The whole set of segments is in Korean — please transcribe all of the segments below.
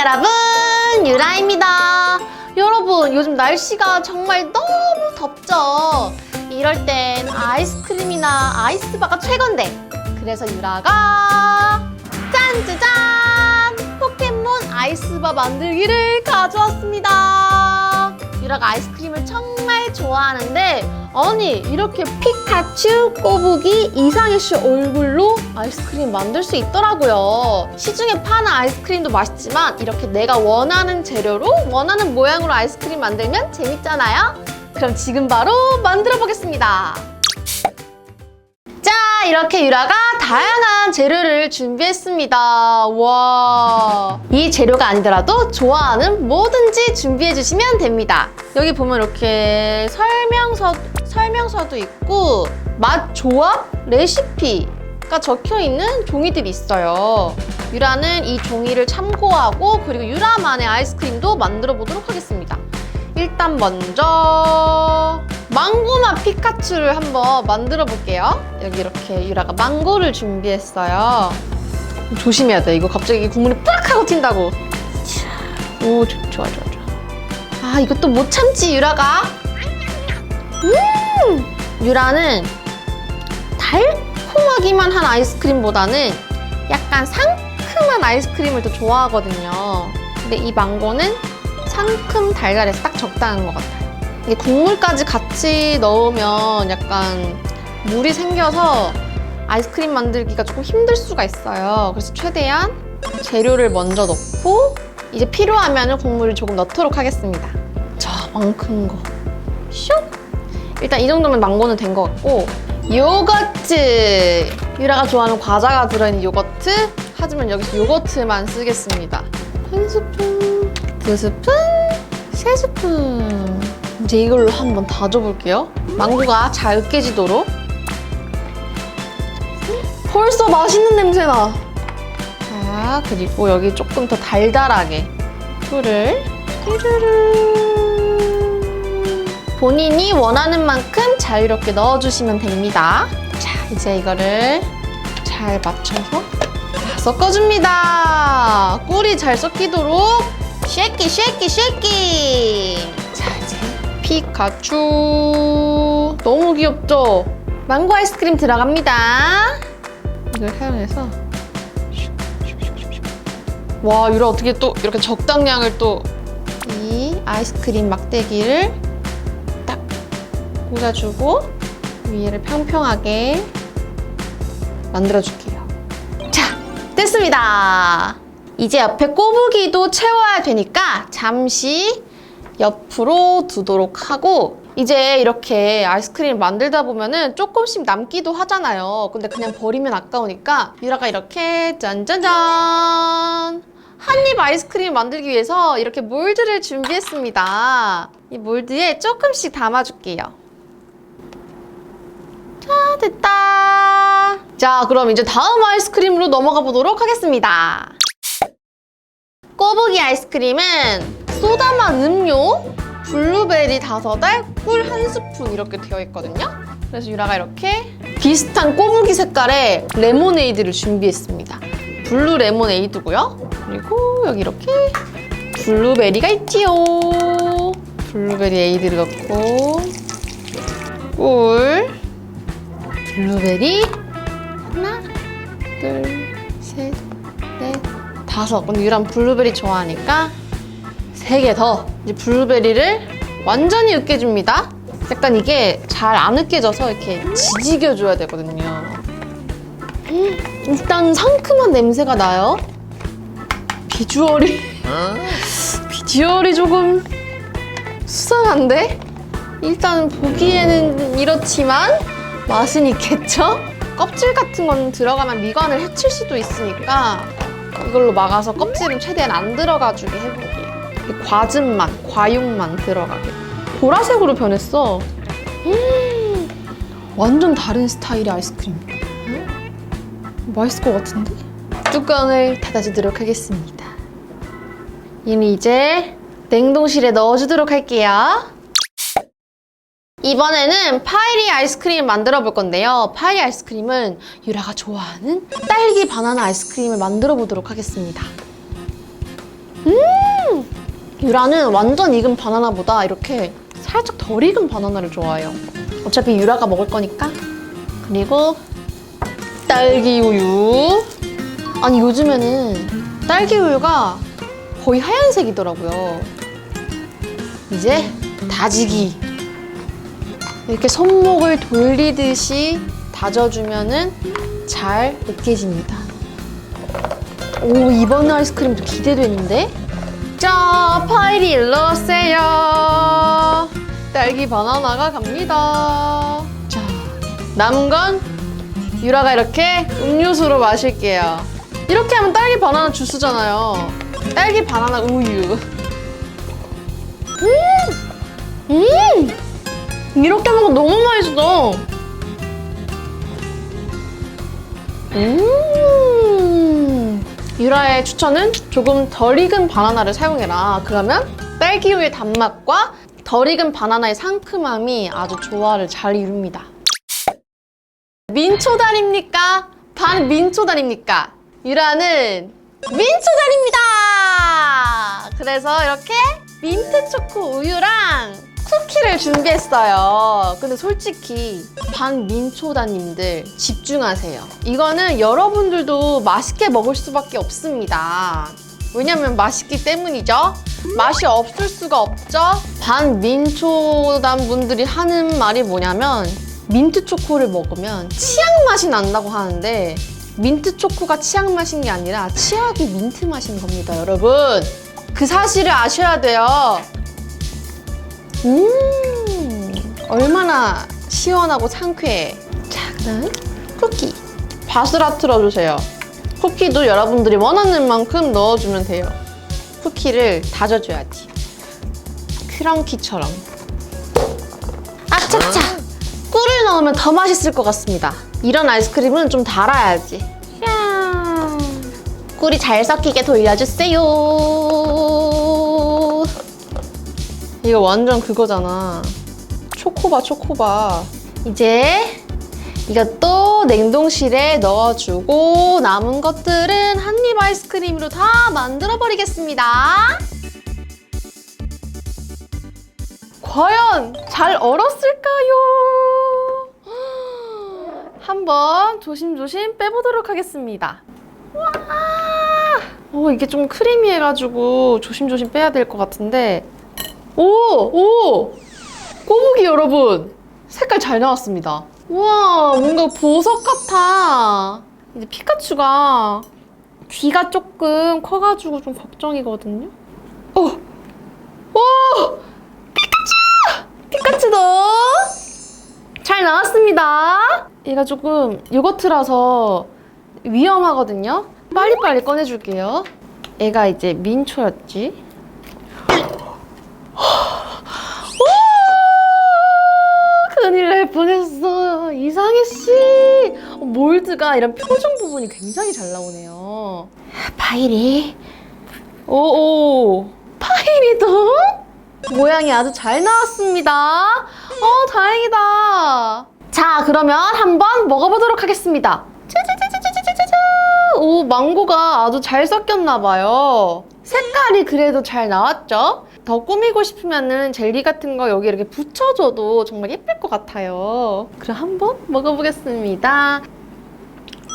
여러분, 유라입니다. 여러분, 요즘 날씨가 정말 너무 덥죠? 이럴 땐 아이스크림이나 아이스바가 최고인데. 그래서 유라가 짠 짜잔! 포켓몬 아이스바 만들기를 가져왔습니다. 유라가 아이스크림을 정말 좋아하는데 아니 이렇게 피카츄, 꼬부기, 이상희 씨 얼굴로 아이스크림 만들 수 있더라고요. 시중에 파는 아이스크림도 맛있지만 이렇게 내가 원하는 재료로 원하는 모양으로 아이스크림 만들면 재밌잖아요. 그럼 지금 바로 만들어 보겠습니다. 자, 이렇게 유라가 다양한 재료를 준비했습니다. 와. 이 재료가 아니더라도 좋아하는 뭐든지 준비해 주시면 됩니다. 여기 보면 이렇게 설명서, 설명서도 있고, 맛 조합 레시피 가 적혀 있는 종이들이 있어요. 유라는 이 종이를 참고하고, 그리고 유라만의 아이스크림도 만들어 보도록 하겠습니다. 일단 먼저 망고맛 피카츄를 한번 만들어 볼게요. 여기 이렇게 유라가 망고를 준비했어요. 조심해야 돼. 이거 갑자기 국물이 뿌락 하고 튄다고. 오, 좋- 좋아, 좋아, 좋아. 아, 이것도 못 참지, 유라가. 음! 유라는 달콤하기만 한 아이스크림보다는 약간 상큼한 아이스크림을 더 좋아하거든요. 근데 이 망고는 상큼 달달해서 딱 적당한 것 같아요. 이게 국물까지 같이 넣으면 약간 물이 생겨서 아이스크림 만들기가 조금 힘들 수가 있어요. 그래서 최대한 재료를 먼저 넣고 이제 필요하면 국물을 조금 넣도록 하겠습니다. 저만큼 거. 슉! 일단 이 정도면 망고는 된 것 같고 요거트! 유라가 좋아하는 과자가 들어있는 요거트 하지만 여기서 요거트만 쓰겠습니다. 한 스푼, 두 스푼, 세 스푼 이제 이걸로 한번 다져볼게요. 망고가 잘 으깨지도록 벌써 맛있는 냄새나! 자, 그리고 여기 조금 더 달달하게 꿀을 뚜루루 본인이 원하는 만큼 자유롭게 넣어주시면 됩니다. 자, 이제 이거를 잘 맞춰서 다 섞어줍니다. 꿀이 잘 섞이도록 쉐키 자, 이제 피카츄 너무 귀엽죠? 망고 아이스크림 들어갑니다. 이걸 사용해서 와, 유라 어떻게 또 이렇게 적당량을 또 이 아이스크림 막대기를 딱 꽂아주고 위에를 평평하게 만들어줄게요. 자, 됐습니다. 이제 옆에 꼬부기도 채워야 되니까 잠시 옆으로 두도록 하고 이제 이렇게 아이스크림 만들다 보면은 조금씩 남기도 하잖아요. 근데 그냥 버리면 아까우니까 유라가 이렇게 짠짠짠 한입 아이스크림 만들기 위해서 이렇게 몰드를 준비했습니다. 이 몰드에 조금씩 담아줄게요. 자, 됐다. 자, 그럼 이제 다음 아이스크림으로 넘어가 보도록 하겠습니다. 꼬부기 아이스크림은 소다맛 음료, 블루베리 다섯 알, 꿀 한 스푼 이렇게 되어 있거든요. 그래서 유라가 이렇게 비슷한 꼬부기 색깔의 레모네이드를 준비했습니다. 블루 레모네이드고요. 그리고 여기 이렇게 블루베리가 있지요. 블루베리 에이드를 넣고 꿀, 블루베리 하나, 둘, 셋, 넷, 다섯. 근데 유란 블루베리 좋아하니까 더. 이제 블루베리를 완전히 으깨줍니다. 약간 이게 잘 안 으깨져서 이렇게 지지겨줘야 되거든요. 음, 일단 상큼한 냄새가 나요. 비주얼이 비주얼이 조금 수상한데? 일단 보기에는 이렇지만 맛은 있겠죠? 껍질 같은 건 들어가면 미관을 해칠 수도 있으니까 이걸로 막아서 껍질은 최대한 안 들어가주게 해볼게요. 과즙 맛, 과육만 들어가게. 보라색으로 변했어. 음, 완전 다른 스타일의 아이스크림. 음? 맛있을 것 같은데? 뚜껑을 닫아주도록 하겠습니다. 이는 이제 냉동실에 넣어주도록 할게요. 이번에는 파이리 아이스크림을 만들어 볼 건데요. 파이리 아이스크림은 유라가 좋아하는 딸기 바나나 아이스크림을 만들어 보도록 하겠습니다. 음, 유라는 완전 익은 바나나보다 이렇게 살짝 덜 익은 바나나를 좋아해요. 어차피 유라가 먹을 거니까. 그리고 딸기 우유. 아니 요즘에는 딸기 우유가 거의 하얀색이더라고요. 이제 다지기. 이렇게 손목을 돌리듯이 다져주면은 잘 으깨집니다. 오 이번 아이스크림도 기대되는데? 자 파이리 일로 오세요. 딸기 바나나가 갑니다. 자 남은 건 유라가 이렇게 음료수로 마실게요. 이렇게 하면 딸기 바나나 주스잖아요. 딸기 바나나 우유. 음! 음! 이렇게 먹으면 너무 맛있어. 음! 유라의 추천은 조금 덜 익은 바나나를 사용해라. 그러면 딸기우유의 단맛과 덜 익은 바나나의 상큼함이 아주 조화를 잘 이룹니다. 민초단입니까? 반민초단입니까? 유라는 민초단입니다! 그래서 이렇게 민트 초코 우유랑 쿠키를 준비했어요. 근데 솔직히 반민초다님들 집중하세요. 이거는 여러분들도 맛있게 먹을 수밖에 없습니다. 왜냐면 맛있기 때문이죠. 맛이 없을 수가 없죠. 반민초단 분들이 하는 말이 뭐냐면 민트 초코를 먹으면 치약 맛이 난다고 하는데 민트 초코가 치약 맛인 게 아니라 치약이 민트 맛인 겁니다, 여러분. 그 사실을 아셔야 돼요. 음, 얼마나 시원하고 상쾌해. 자, 그다음 쿠키. 바스라 틀어주세요. 쿠키도 여러분들이 원하는 만큼 넣어주면 돼요. 쿠키를 다져줘야지. 크런키처럼. 아차차! 꿀을 넣으면 더 맛있을 것 같습니다. 이런 아이스크림은 좀 달아야지. 야 꿀이 잘 섞이게 돌려주세요. 이거 완전 그거잖아. 초코바, 초코바. 이제 이것도 냉동실에 넣어주고 남은 것들은 한입 아이스크림으로 다 만들어버리겠습니다. 과연 잘 얼었을까요? 한번 조심조심 빼보도록 하겠습니다. 와! 어, 이게 좀 크리미해가지고 조심조심 빼야 될 것 같은데 오! 오! 꼬부기 여러분! 색깔 잘 나왔습니다. 우와, 뭔가 보석 같아. 이제 피카츄가 귀가 조금 커가지고 좀 걱정이거든요. 오! 오! 피카츄! 피카츄도 잘 나왔습니다. 얘가 조금 요거트라서 위험하거든요. 빨리빨리 꺼내줄게요. 얘가 이제 민초였지. 몰드가 이런 표정 부분이 굉장히 잘 나오네요. 파이리. 오오. 파이리도 모양이 아주 잘 나왔습니다. 어 다행이다. 자 그러면 한번 먹어보도록 하겠습니다. 짜자자자자자자자. 오 망고가 아주 잘 섞였나 봐요. 색깔이 그래도 잘 나왔죠? 더 꾸미고 싶으면은 젤리 같은 거 여기 이렇게 붙여줘도 정말 예쁠 것 같아요. 그럼 한번 먹어보겠습니다.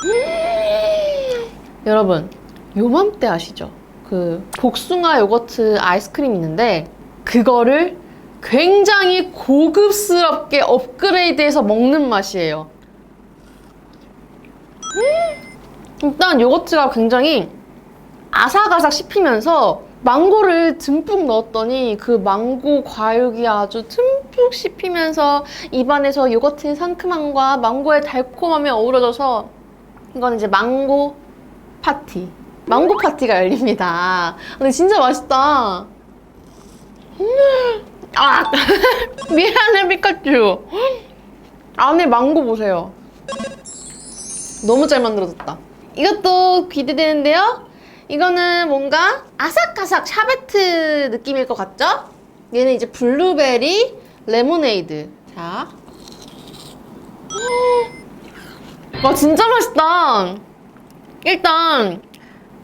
음. 여러분, 요맘때 아시죠? 그 복숭아 요거트 아이스크림 있는데 그거를 굉장히 고급스럽게 업그레이드해서 먹는 맛이에요. 음. 일단 요거트가 굉장히 아삭아삭 씹히면서 망고를 듬뿍 넣었더니 그 망고 과육이 아주 듬뿍 씹히면서 입안에서 요거트의 상큼함과 망고의 달콤함이 어우러져서 이건 이제 망고 파티. 망고 파티가 열립니다. 근데 진짜 맛있다. 음, 아! 미안해, 피카츄. 안에 망고 보세요. 너무 잘 만들어졌다. 이것도 기대되는데요? 이거는 뭔가 아삭아삭 샤베트 느낌일 것 같죠? 얘는 이제 블루베리 레모네이드. 자. 와, 진짜 맛있다. 일단,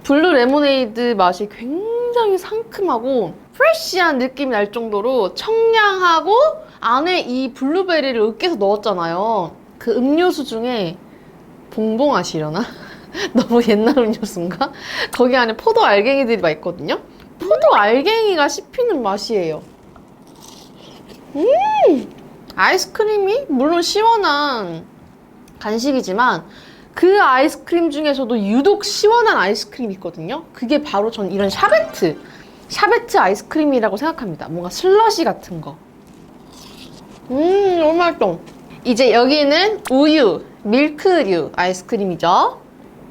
블루 레모네이드 맛이 굉장히 상큼하고 프레쉬한 느낌이 날 정도로 청량하고 안에 이 블루베리를 으깨서 넣었잖아요. 그 음료수 중에 봉봉 아시려나? 너무 옛날 음료수인가? 거기 안에 포도 알갱이들이 막 있거든요. 포도 알갱이가 씹히는 맛이에요. 음! 아이스크림이 물론 시원한 간식이지만 그 아이스크림 중에서도 유독 시원한 아이스크림이 있거든요. 그게 바로 전 이런 샤베트. 샤베트 아이스크림이라고 생각합니다. 뭔가 슬러시 같은 거. 음, 너무 맛있어. 이제 여기는 우유, 밀크류 아이스크림이죠.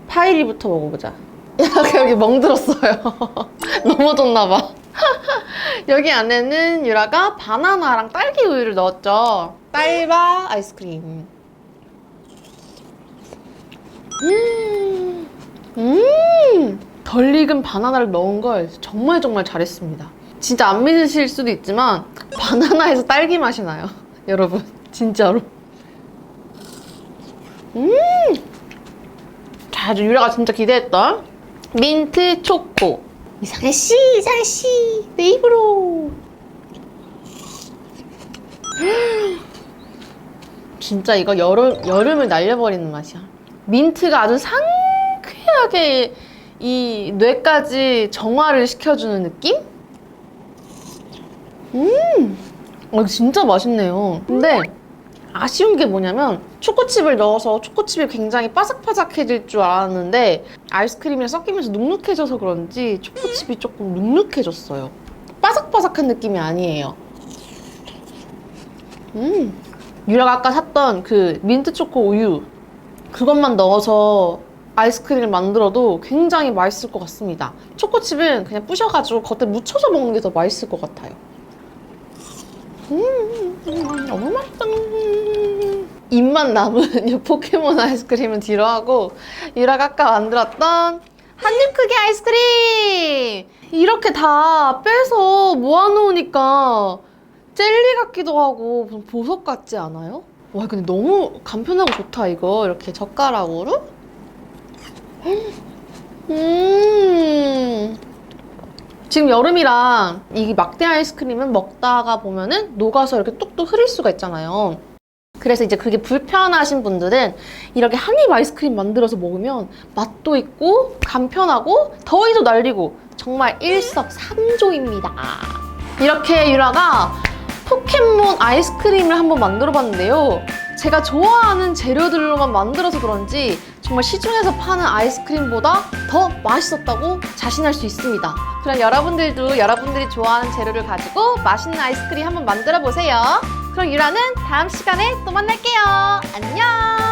파이리부터 먹어보자. 여기, 여기 멍들었어요. 넘어졌나봐. 여기 안에는 유라가 바나나랑 딸기 우유를 넣었죠. 딸바 아이스크림. 음, 음, 덜 익은 바나나를 넣은 걸 정말 정말 잘했습니다. 진짜 안 믿으실 수도 있지만 바나나에서 딸기 맛이 나요. 여러분, 진짜로. 음, 자, 이제 유라가 진짜 기대했던 민트 초코. 이상해 씨, 이상해 씨, 내 입으로. 진짜 이거 여름 여름을 날려버리는 맛이야. 민트가 아주 상쾌하게 이 뇌까지 정화를 시켜주는 느낌? 음, 어, 진짜 맛있네요. 근데 아쉬운 게 뭐냐면 초코칩을 넣어서 초코칩이 굉장히 바삭바삭해질 줄 알았는데 아이스크림이랑 섞이면서 눅눅해져서 그런지 초코칩이 조금 눅눅해졌어요. 바삭바삭한 느낌이 아니에요. 음, 유라가 아까 샀던 그 민트 초코 우유 그것만 넣어서 아이스크림을 만들어도 굉장히 맛있을 것 같습니다. 초코칩은 그냥 부셔가지고 겉에 묻혀서 먹는 게 더 맛있을 것 같아요. 음, 너무 맛있다. 입만 남은 이 포켓몬 아이스크림은 뒤로 하고 유라가 아까 만들었던 한입 크기 아이스크림! 이렇게 다 빼서 모아놓으니까 젤리 같기도 하고 보석 같지 않아요? 와 근데 너무 간편하고 좋다 이거. 이렇게 젓가락으로. 음. 지금 여름이라 이 막대 아이스크림은 먹다가 보면은 녹아서 이렇게 뚝뚝 흐릴 수가 있잖아요. 그래서 이제 그게 불편하신 분들은 이렇게 한입 아이스크림 만들어서 먹으면 맛도 있고 간편하고 더위도 날리고 정말 일석삼조입니다. 이렇게 유라가 포켓몬 아이스크림을 한번 만들어 봤는데요. 제가 좋아하는 재료들로만 만들어서 그런지 정말 시중에서 파는 아이스크림보다 더 맛있었다고 자신할 수 있습니다. 그럼 여러분들도 여러분들이 좋아하는 재료를 가지고 맛있는 아이스크림 한번 만들어 보세요. 그럼 유라는 다음 시간에 또 만날게요. 안녕!